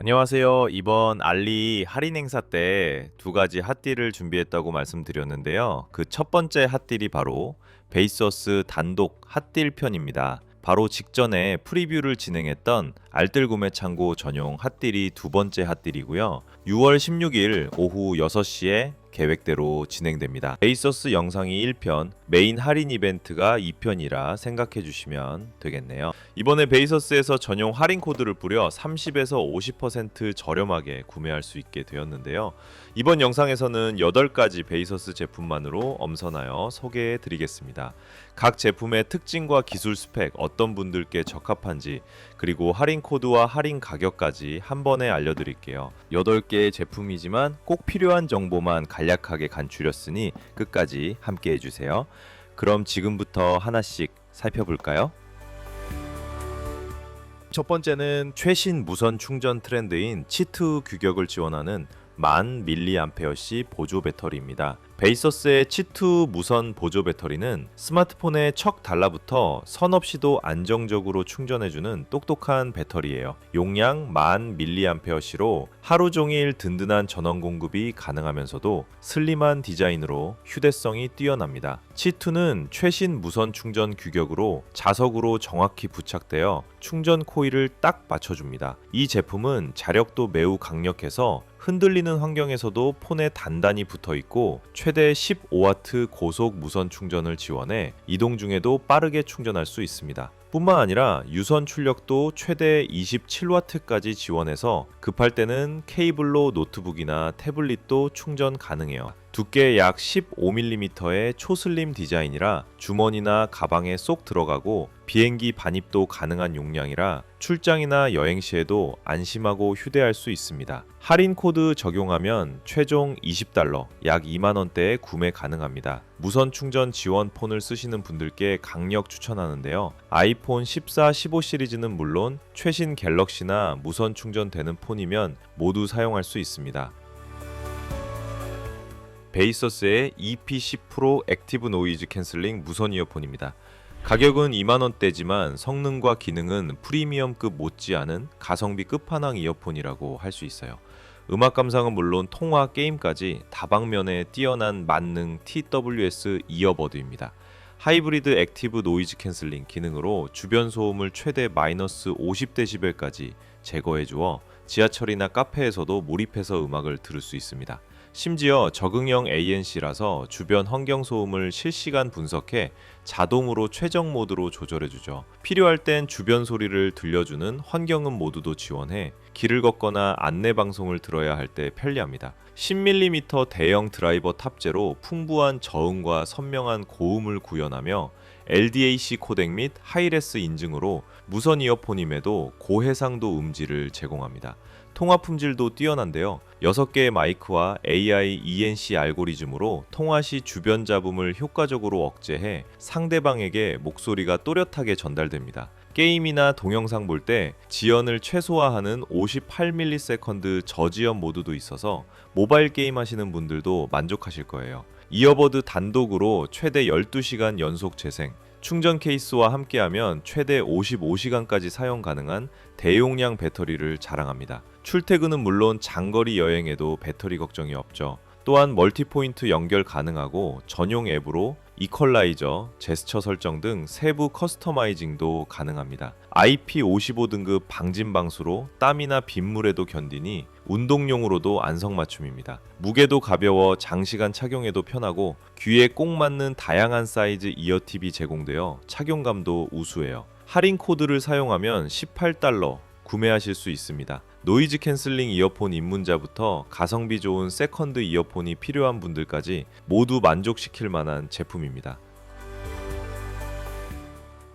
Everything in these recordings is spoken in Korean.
안녕하세요. 이번 알리 할인 행사 때 두 가지 핫딜을 준비했다고 말씀드렸는데요. 그 첫 번째 핫딜이 바로 베이서스 단독 핫딜 편입니다. 바로 직전에 프리뷰를 진행했던 알뜰 구매 창고 전용 핫딜이 두 번째 핫딜이고요. 6월 16일 오후 6시에 계획대로 진행됩니다. 베이서스 영상이 1편, 메인 할인 이벤트가 2편이라 생각해 주시면 되겠네요. 이번에 베이서스에서 전용 할인 코드를 뿌려 30에서 50% 저렴하게 구매할 수 있게 되었는데요. 이번 영상에서는 8가지 베이서스 제품만으로 엄선하여 소개해 드리겠습니다. 각 제품의 특징과 기술 스펙, 어떤 분들께 적합한지, 그리고 할인 코드와 할인 가격까지 한 번에 알려드릴게요. 8개의 제품이지만 꼭 필요한 정보만 간략하게 간추렸으니 끝까지 함께 해주세요. 그럼 지금부터 하나씩 살펴볼까요? 첫 번째는 최신 무선 충전 트렌드인 치트 규격을 지원하는 만 밀리암페어시 보조 배터리입니다. 베이서스의 치트 무선 보조 배터리는 스마트폰에 척 달라붙어 선 없이도 안정적으로 충전해주는 똑똑한 배터리예요. 용량 만 밀리암페어시로 하루 종일 든든한 전원 공급이 가능하면서도 슬림한 디자인으로 휴대성이 뛰어납니다. 치투는 최신 무선 충전 규격으로 자석으로 정확히 부착되어 충전 코일을 딱 맞춰줍니다. 이 제품은 자력도 매우 강력해서 흔들리는 환경에서도 폰에 단단히 붙어 있고 최대 15W 고속 무선 충전을 지원해 이동 중에도 빠르게 충전할 수 있습니다. 뿐만 아니라 유선 출력도 최대 27W까지 지원해서 급할 때는 케이블로 노트북이나 태블릿도 충전 가능해요. 두께 약 15mm의 초슬림 디자인이라 주머니나 가방에 쏙 들어가고 비행기 반입도 가능한 용량이라 출장이나 여행 시에도 안심하고 휴대할 수 있습니다. 할인 코드 적용하면 최종 20달러, 약 2만 원대에 구매 가능합니다. 무선 충전 지원 폰을 쓰시는 분들께 강력 추천하는데요. 아이폰 14, 15 시리즈는 물론 최신 갤럭시나 무선 충전되는 폰이면 모두 사용할 수 있습니다. 베이서스의 EP10 프로 액티브 노이즈 캔슬링 무선 이어폰입니다. 가격은 2만원대지만 성능과 기능은 프리미엄급 못지않은 가성비 끝판왕 이어폰이라고 할 수 있어요. 음악 감상은 물론 통화, 게임까지 다방면에 뛰어난 만능 TWS 이어버드입니다. 하이브리드 액티브 노이즈 캔슬링 기능으로 주변 소음을 최대 마이너스 50dB까지 제거해 주어 지하철이나 카페에서도 몰입해서 음악을 들을 수 있습니다. 심지어 적응형 ANC라서 주변 환경 소음을 실시간 분석해 자동으로 최적 모드로 조절해 주죠. 필요할 땐 주변 소리를 들려주는 환경음 모드도 지원해 길을 걷거나 안내 방송을 들어야 할 때 편리합니다. 10mm 대형 드라이버 탑재로 풍부한 저음과 선명한 고음을 구현하며 LDAC 코덱 및 하이레스 인증으로 무선 이어폰임에도 고해상도 음질을 제공합니다. 통화 품질도 뛰어난데요. 6개의 마이크와 AI ENC 알고리즘으로 통화 시 주변 잡음을 효과적으로 억제해 상대방에게 목소리가 또렷하게 전달됩니다. 게임이나 동영상 볼 때 지연을 최소화하는 58ms 저지연 모드도 있어서 모바일 게임 하시는 분들도 만족하실 거예요. 이어버드 단독으로 최대 12시간 연속 재생, 충전 케이스와 함께하면 최대 55시간까지 사용 가능한 대용량 배터리를 자랑합니다. 출퇴근은 물론 장거리 여행에도 배터리 걱정이 없죠. 또한 멀티포인트 연결 가능하고 전용 앱으로 이퀄라이저, 제스처 설정 등 세부 커스터마이징도 가능합니다. IP55 등급 방진 방수로 땀이나 빗물에도 견디니 운동용으로도 안성맞춤입니다. 무게도 가벼워 장시간 착용해도 편하고 귀에 꼭 맞는 다양한 사이즈 이어팁이 제공되어 착용감도 우수해요. 할인 코드를 사용하면 18달러 구매하실 수 있습니다. 노이즈 캔슬링 이어폰 입문자부터 가성비 좋은 세컨드 이어폰이 필요한 분들까지 모두 만족시킬 만한 제품입니다.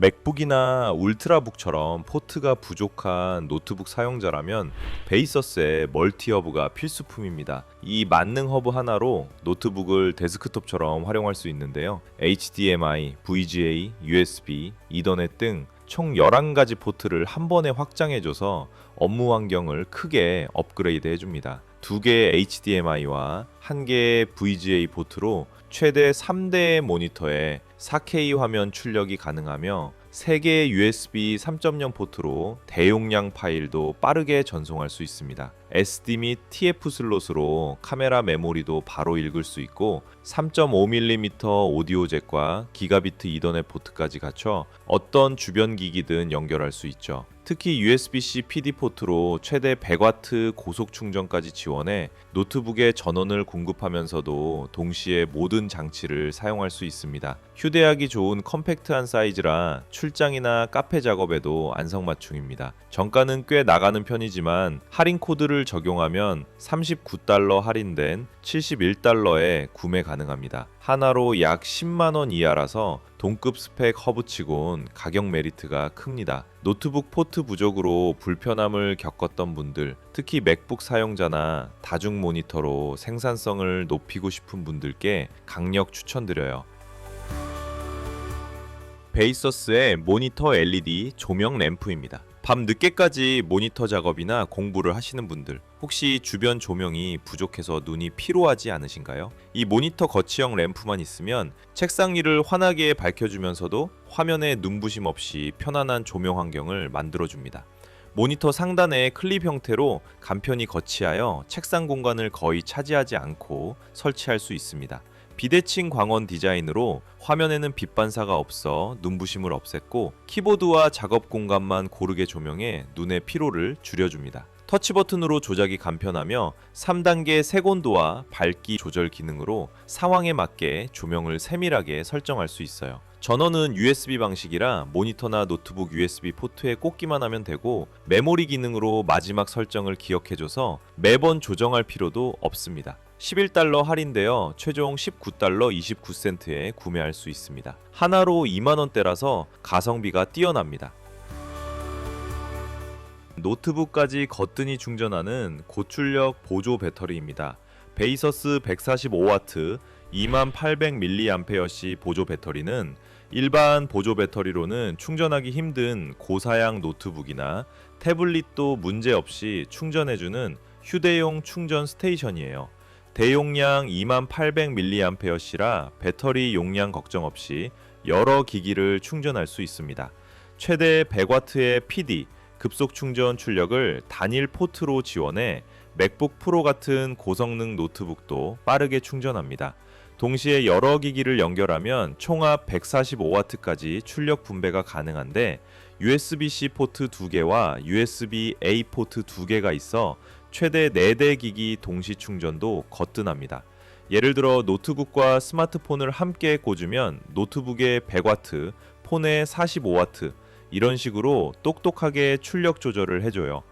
맥북이나 울트라북처럼 포트가 부족한 노트북 사용자라면 베이서스의 멀티 허브가 필수품입니다. 이 만능 허브 하나로 노트북을 데스크톱처럼 활용할 수 있는데요. HDMI, VGA, USB, 이더넷 등 총 11가지 포트를 한 번에 확장해줘서 업무 환경을 크게 업그레이드 해줍니다. 두 개의 HDMI와 한 개의 VGA 포트로 최대 3대의 모니터에 4K 화면 출력이 가능하며 3개의 USB 3.0 포트로 대용량 파일도 빠르게 전송할 수 있습니다. SD 및 TF 슬롯으로 카메라 메모리도 바로 읽을 수 있고 3.5mm 오디오 잭과 기가비트 이더넷 포트까지 갖춰 어떤 주변 기기든 연결할 수 있죠. 특히 USB-C PD 포트로 최대 100W 고속 충전까지 지원해 노트북에 전원을 공급하면서도 동시에 모든 장치를 사용할 수 있습니다. 휴대하기 좋은 컴팩트한 사이즈라 출장이나 카페 작업에도 안성맞춤입니다. 정가는 꽤 나가는 편이지만 할인 코드를 적용하면 39달러 할인된 71달러에 구매 가능합니다. 하나로 약 10만 원 이하라서 동급 스펙 허브치곤 가격 메리트가 큽니다. 노트북 포트 부족으로 불편함을 겪었던 분들, 특히 맥북 사용자나 다중 모니터로 생산성을 높이고 싶은 분들께 강력 추천드려요. 베이서스의 모니터 LED 조명 램프입니다. 밤 늦게까지 모니터 작업이나 공부를 하시는 분들 혹시 주변 조명이 부족해서 눈이 피로하지 않으신가요? 이 모니터 거치형 램프만 있으면 책상 위를 환하게 밝혀주면서도 화면에 눈부심 없이 편안한 조명 환경을 만들어줍니다. 모니터 상단에 클립 형태로 간편히 거치하여 책상 공간을 거의 차지하지 않고 설치할 수 있습니다. 비대칭 광원 디자인으로 화면에는 빛 반사가 없어 눈부심을 없앴고 키보드와 작업 공간만 고르게 조명해 눈의 피로를 줄여줍니다. 터치 버튼으로 조작이 간편하며 3단계 색온도와 밝기 조절 기능으로 상황에 맞게 조명을 세밀하게 설정할 수 있어요. 전원은 USB 방식이라 모니터나 노트북 USB 포트에 꽂기만 하면 되고 메모리 기능으로 마지막 설정을 기억해줘서 매번 조정할 필요도 없습니다. 11달러 할인되어 최종 19달러 29센트에 구매할 수 있습니다. 하나로 2만원대라서 가성비가 뛰어납니다. 노트북까지 거뜬히 충전하는 고출력 보조 배터리입니다. 베이서스 145W 2800mAh 보조 배터리는 일반 보조 배터리로는 충전하기 힘든 고사양 노트북이나 태블릿도 문제없이 충전해주는 휴대용 충전 스테이션이에요. 대용량 2800mAh라 배터리 용량 걱정 없이 여러 기기를 충전할 수 있습니다. 최대 100W의 PD, 급속 충전 출력을 단일 포트로 지원해 맥북 프로 같은 고성능 노트북도 빠르게 충전합니다. 동시에 여러 기기를 연결하면 총합 145W까지 출력 분배가 가능한데 USB-C 포트 2개와 USB-A 포트 2개가 있어 최대 4대 기기 동시 충전도 거뜬합니다. 예를 들어 노트북과 스마트폰을 함께 꽂으면 노트북에 100W, 폰에 45W 이런 식으로 똑똑하게 출력 조절을 해줘요.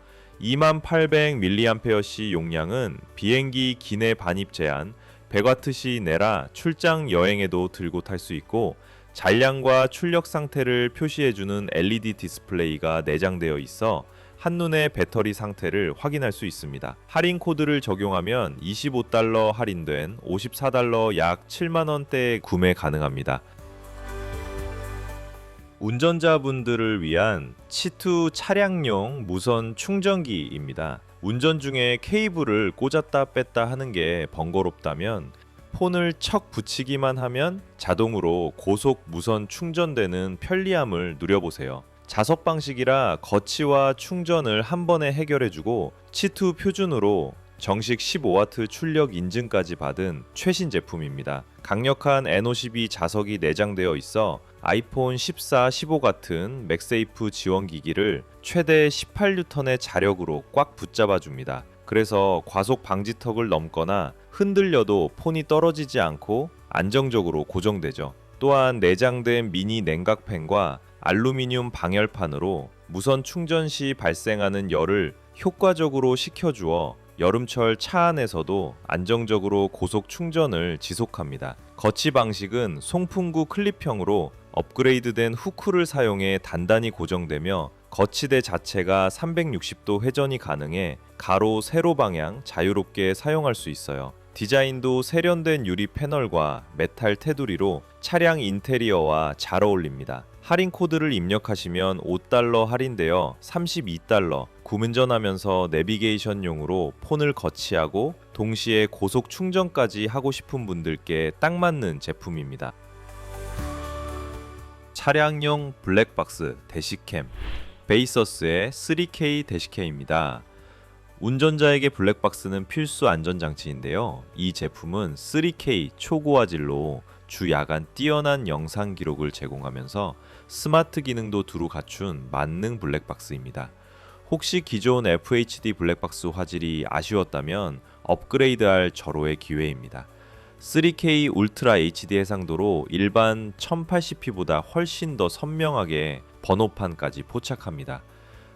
2800mAh 용량은 비행기 기내 반입 제한 100W 내라 출장 여행에도 들고 탈 수 있고 잔량과 출력 상태를 표시해주는 LED 디스플레이가 내장되어 있어 한눈에 배터리 상태를 확인할 수 있습니다. 할인 코드를 적용하면 25달러 할인된 54달러 약 7만 원대에 구매 가능합니다. 운전자분들을 위한 치투 차량용 무선 충전기입니다. 운전 중에 케이블을 꽂았다 뺐다 하는 게 번거롭다면 폰을 척 붙이기만 하면 자동으로 고속 무선 충전되는 편리함을 누려보세요. 자석 방식이라 거치와 충전을 한 번에 해결해주고 치투 표준으로 정식 15W 출력 인증까지 받은 최신 제품입니다. 강력한 N52 자석이 내장되어 있어 아이폰 14, 15 같은 맥세이프 지원 기기를 최대 18N의 자력으로 꽉 붙잡아 줍니다. 그래서 과속 방지턱을 넘거나 흔들려도 폰이 떨어지지 않고 안정적으로 고정되죠. 또한 내장된 미니 냉각팬과 알루미늄 방열판으로 무선 충전 시 발생하는 열을 효과적으로 식혀주어 여름철 차 안에서도 안정적으로 고속 충전을 지속합니다. 거치 방식은 송풍구 클립형으로 업그레이드된 후크를 사용해 단단히 고정되며 거치대 자체가 360도 회전이 가능해 가로 세로 방향 자유롭게 사용할 수 있어요. 디자인도 세련된 유리 패널과 메탈 테두리로 차량 인테리어와 잘 어울립니다. 할인 코드를 입력하시면 5달러 할인되어 32달러 구문전하면서 내비게이션용으로 폰을 거치하고 동시에 고속 충전까지 하고 싶은 분들께 딱 맞는 제품입니다. 차량용 블랙박스 대시캠 베이서스의 3K 대시캠입니다. 운전자에게 블랙박스는 필수 안전장치인데요. 이 제품은 3K 초고화질로 주 야간 뛰어난 영상 기록을 제공하면서 스마트 기능도 두루 갖춘 만능 블랙박스입니다. 혹시 기존 FHD 블랙박스 화질이 아쉬웠다면 업그레이드할 절호의 기회입니다. 3K 울트라 HD 해상도로 일반 1080p보다 훨씬 더 선명하게 번호판까지 포착합니다.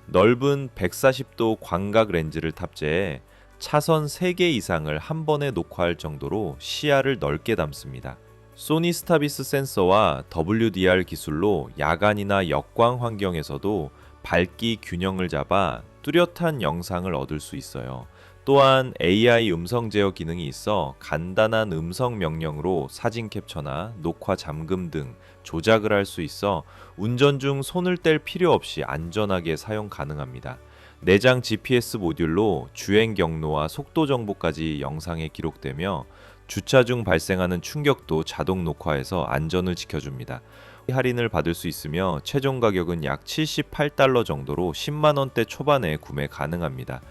넓은 140도 광각 렌즈를 탑재해 차선 3개 이상을 한 번에 녹화할 정도로 시야를 넓게 담습니다. 소니 스타비스 센서와 WDR 기술로 야간이나 역광 환경에서도 밝기 균형을 잡아 뚜렷한 영상을 얻을 수 있어요. 또한 AI 음성 제어 기능이 있어 간단한 음성 명령으로 사진 캡처나 녹화 잠금 등 조작을 할 수 있어 운전 중 손을 뗄 필요 없이 안전하게 사용 가능합니다. 내장 GPS 모듈로 주행 경로와 속도 정보까지 영상에 기록되며 주차 중 발생하는 충격도 자동 녹화해서 안전을 지켜줍니다. 할인을 받을 수 있으며 최종 가격은 약 78달러 정도로 10만 원대 초반에 구매 가능합니다.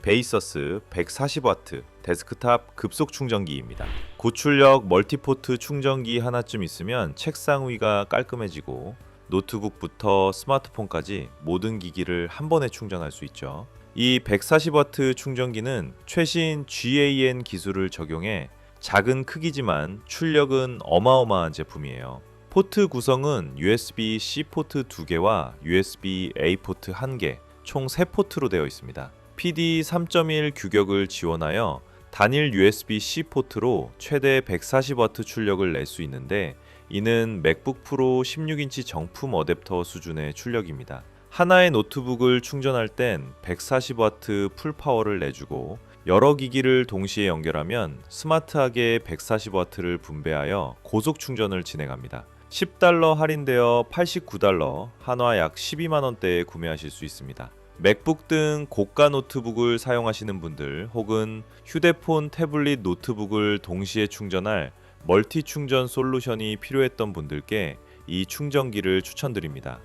베이서스 140W 데스크탑 급속 충전기입니다. 고출력 멀티포트 충전기 하나쯤 있으면 책상 위가 깔끔해지고 노트북부터 스마트폰까지 모든 기기를 한 번에 충전할 수 있죠. 이 140W 충전기는 최신 GAN 기술을 적용해 작은 크기지만 출력은 어마어마한 제품이에요. 포트 구성은 USB-C 포트 2개와 USB-A 포트 1개, 총 3포트로 되어 있습니다. PD 3.1 규격을 지원하여 단일 USB-C 포트로 최대 140W 출력을 낼 수 있는데 이는 맥북 프로 16인치 정품 어댑터 수준의 출력입니다. 하나의 노트북을 충전할 땐 140W 풀파워를 내주고 여러 기기를 동시에 연결하면 스마트하게 140W를 분배하여 고속 충전을 진행합니다. 10달러 할인되어 89달러, 한화 약 12만 원대에 구매하실 수 있습니다. 맥북 등 고가 노트북을 사용하시는 분들 혹은 휴대폰, 태블릿, 노트북을 동시에 충전할 멀티 충전 솔루션이 필요했던 분들께 이 충전기를 추천드립니다.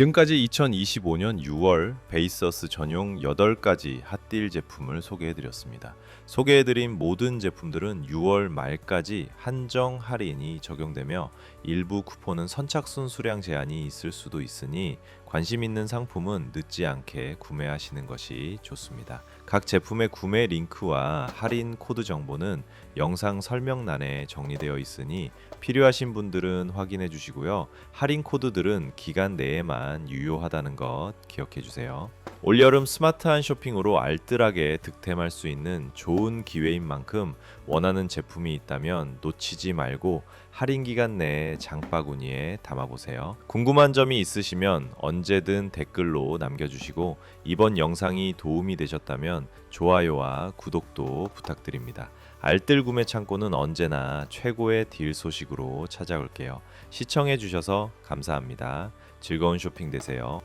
지금까지 2025년 6월 베이서스 전용 8가지 핫딜 제품을 소개해드렸습니다. 소개해드린 모든 제품들은 6월 말까지 한정 할인이 적용되며 일부 쿠폰은 선착순 수량 제한이 있을 수도 있으니 관심 있는 상품은 늦지 않게 구매하시는 것이 좋습니다. 각 제품의 구매 링크와 할인 코드 정보는 영상 설명란에 정리되어 있으니 필요하신 분들은 확인해 주시고요. 할인 코드들은 기간 내에만 유효하다는 것 기억해 주세요. 올여름 스마트한 쇼핑으로 알뜰하게 득템할 수 있는 좋은 기회인 만큼 원하는 제품이 있다면 놓치지 말고 할인 기간 내에 장바구니에 담아보세요. 궁금한 점이 있으시면 언제든 댓글로 남겨주시고 이번 영상이 도움이 되셨 다면 좋아요와 구독도 부탁드립니다. 알뜰 구매 창고는 언제나 최고의 딜 소식으로 찾아올게요. 시청해 주셔서 감사합니다. 즐거운 쇼핑 되세요.